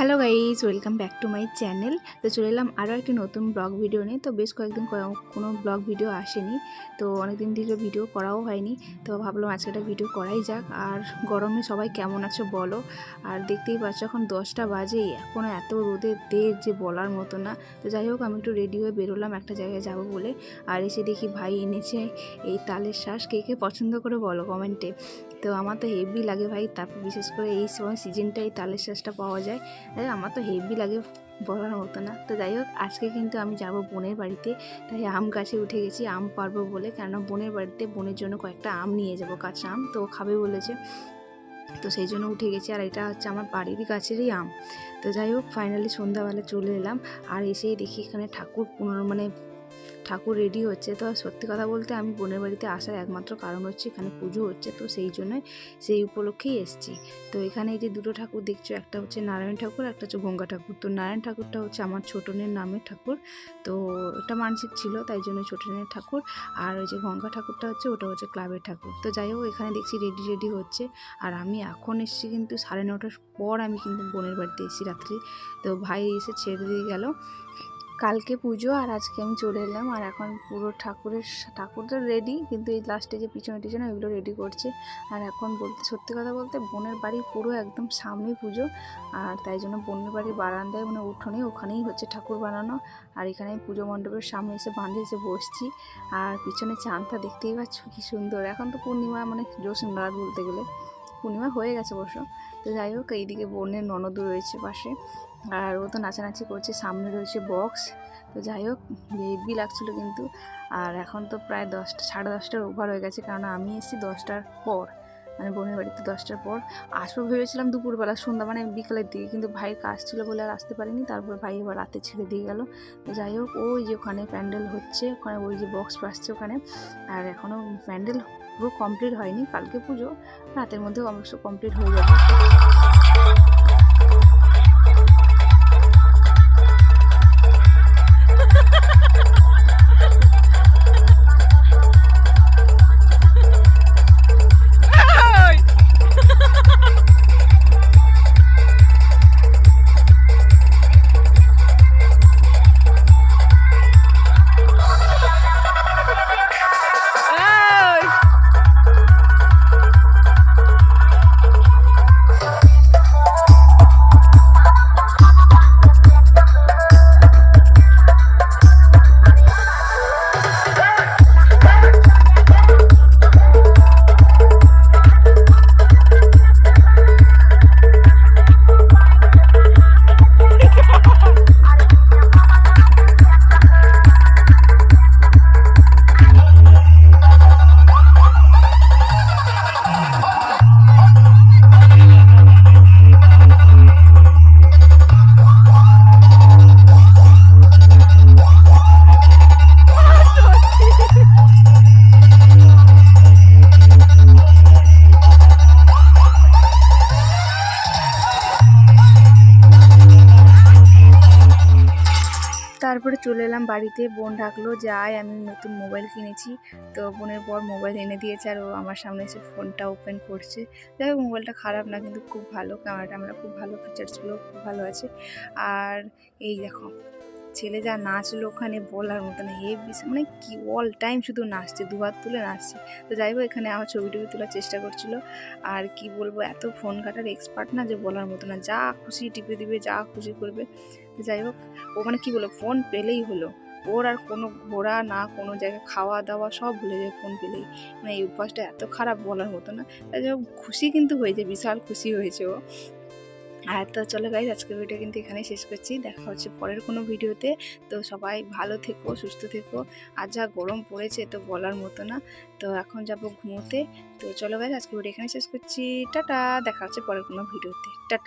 Hello guys welcome back to my channel তো চলে এলাম আরও একটি নতুন ব্লগ ভিডিও নিয়ে। তো বেশ কয়েকদিন কোনো ব্লগ ভিডিও আসেনি। তো অনেকদিন ধরে ভিডিও করাও হয়নি। তো ভাবলাম আজকে একটা ভিডিও করাই যাক। আর গরমে সবাই কেমন আছো বলো? আর দেখতেই পাচ্ছ এখন দশটা বাজে। এখনও এত রোদের তেজ যে বলার মতো না। তো যাই হোক, আমি একটু রেডি হয়ে বেরোলাম একটা জায়গায় যাব বলে। আর এসে দেখি ভাই এনেছে এই তালের শ্বাস কে কে পছন্দ করে বলো কমেন্টে তো আমার তো হেভি লাগে ভাই। তারপর বিশেষ করে এই সময় সিজনটাই তালের শ্বাসটা পাওয়া যায়। আমার তো হেভি লাগে বলার মতো না। তো যাই হোক, আজকে কিন্তু আমি যাব বোনের বাড়িতে, তাই আম গাছে উঠে গেছি, আম পারব বলে। কেননা বোনের বাড়িতে বোনের জন্য কয়েকটা আম নিয়ে যাব, কাঁচা আম তো খাবে বলেছে। তো সেই জন্য উঠে গেছি, আর এটা হচ্ছে আমার বাড়ির গাছেরই আম। তো যাই হোক ফাইনালি সন্ধ্যাবেলা চলে এলাম, আর এসেই দেখি এখানে ঠাকুর পুনর মানে ঠাকুর রেডি হচ্ছে। তো সত্যি কথা বলতে আমি বোনের বাড়িতে আসার একমাত্র কারণ হচ্ছে এখানে পুজো হচ্ছে, তো সেই জন্যই সেই উপলক্ষেই এসেছি। তো এখানে এই যে দুটো ঠাকুর দেখছ, একটা হচ্ছে নারায়ণ ঠাকুর, একটা হচ্ছে গঙ্গা ঠাকুর। তো নারায়ণ ঠাকুরটা হচ্ছে আমার ছোটনের নামের ঠাকুর। তো ওটা মানসিক ছিল, তাই জন্য ছোটনের ঠাকুর। আর ওই যে গঙ্গা ঠাকুরটা হচ্ছে, ওটা হচ্ছে ক্লাবের ঠাকুর। তো যাই হোক, এখানে দেখছি রেডি রেডি হচ্ছে। আর আমি এখন এসেছি কিন্তু সাড়ে নটার পর আমি কিন্তু বোনের বাড়িতে এসেছি রাত্রি। তো ভাই এসে ছেড়ে দিয়ে গেল। কালকে পুজো আর আজকে আমি চলে এলাম। আর এখন পুরো ঠাকুরের ঠাকুর তো রেডি কিন্তু এই লাস্টে যে পিছনে টিছনে ওইগুলো রেডি করছে। আর এখন বলতে, সত্যি কথা বলতে বোনের বাড়ি পুরো একদম সামনেই পুজো। আর তাই জন্য বোনের বাড়ির বারান্দায় মানে উঠোনে ওখানেই হচ্ছে ঠাকুর বানানো। আর এখানে পুজো মণ্ডপের সামনে এসে বাঁধে এসে বসছি। আর পিছনে চাঁদটা দেখতেই পাচ্ছ কি সুন্দর। এখন তো পূর্ণিমা মানে জোশ রাত বলতে গেলে। পূর্ণিমা হয়ে গেছে অবশ্য। তো যাই হোক, এইদিকে বোনের ননদও রয়েছে পাশে। আর ও তো নাচানাচি করছে, সামনে রয়েছে বক্স তো যাই হোক হেভি লাগছিল কিন্তু। আর এখন তো প্রায় দশটা, সাড়ে দশটার ওভার হয়ে গেছে, কারণ আমি এসেছি দশটার পর মানে বোনের বাড়িতে দশটার পর। আসব ভেবেছিলাম দুপুরবেলা সন্ধ্যা মানে বিকালের দিকে, কিন্তু ভাইয়ের কাজ ছিল বলে আর আসতে পারিনি, তারপর ভাই এবার রাতে ছেড়ে দিয়ে গেল। তো যাই হোক, ওই যে ওখানে প্যান্ডেল হচ্ছে, ওখানে ওই যে বক্স বাজছে ওখানে। আর এখনও প্যান্ডেল পুরো কমপ্লিট হয়নি, কালকে পুজো, রাতের মধ্যে অবশ্য কমপ্লিট হয়ে যাবে। তারপরে চলে এলাম বাড়িতে। বোন ডাকলো, যাই, আমি নতুন মোবাইল কিনেছি। তো বোনের পর মোবাইল এনে দিয়েছে আর ও আমার সামনে এসে ফোনটা ওপেন করছে। যাই হোক, মোবাইলটা খারাপ না, কিন্তু খুব ভালো। ক্যামেরা ট্যামেরা খুব ভালো ফিচার্সগুলো খুব ভালো আছে। আর এই দেখো ছেলে যা নাচলো ওখানে বলার মতো না হেভি মানে কি অল টাইম শুধু নাচছে দুহাত তুলে নাচছে। তো যাই হোক, এখানে আমার ছবি টবি তোলার চেষ্টা করছিল। আর কি বলব, এত ফোন কাটার এক্সপার্ট না যে বলার মতো না, যা খুশি টিপে দিবে, যা খুশি করবে। তো যাই হোক, ও মানে কি বলো ফোন পেলেই হলো। ওর আর কোনো ঘোরা না, কোনো জায়গায় খাওয়া দাওয়া সব ভুলে যায় ফোন পেলেই। মানে এই অভ্যাসটা এত খারাপ বলার মতো না। তাই খুশি কিন্তু হয়েছে, বিশাল খুশি হয়েছে ও। আর তো চলো গাইজ আজকের ভিডিও কিন্তু এখানে শেষ করছি। দেখা হচ্ছে পরের কোনো ভিডিওতে তো। সবাই ভালো থেকো, সুস্থ থেকো। আর যা গরম পড়েছে তো বলার মতো না। তো এখন যাব ঘুমোতে। তো চলো গাইজ আজকের ভিডিও এখানে শেষ করছি। টাটা, দেখা হচ্ছে পরের কোনো ভিডিওতে টাটা।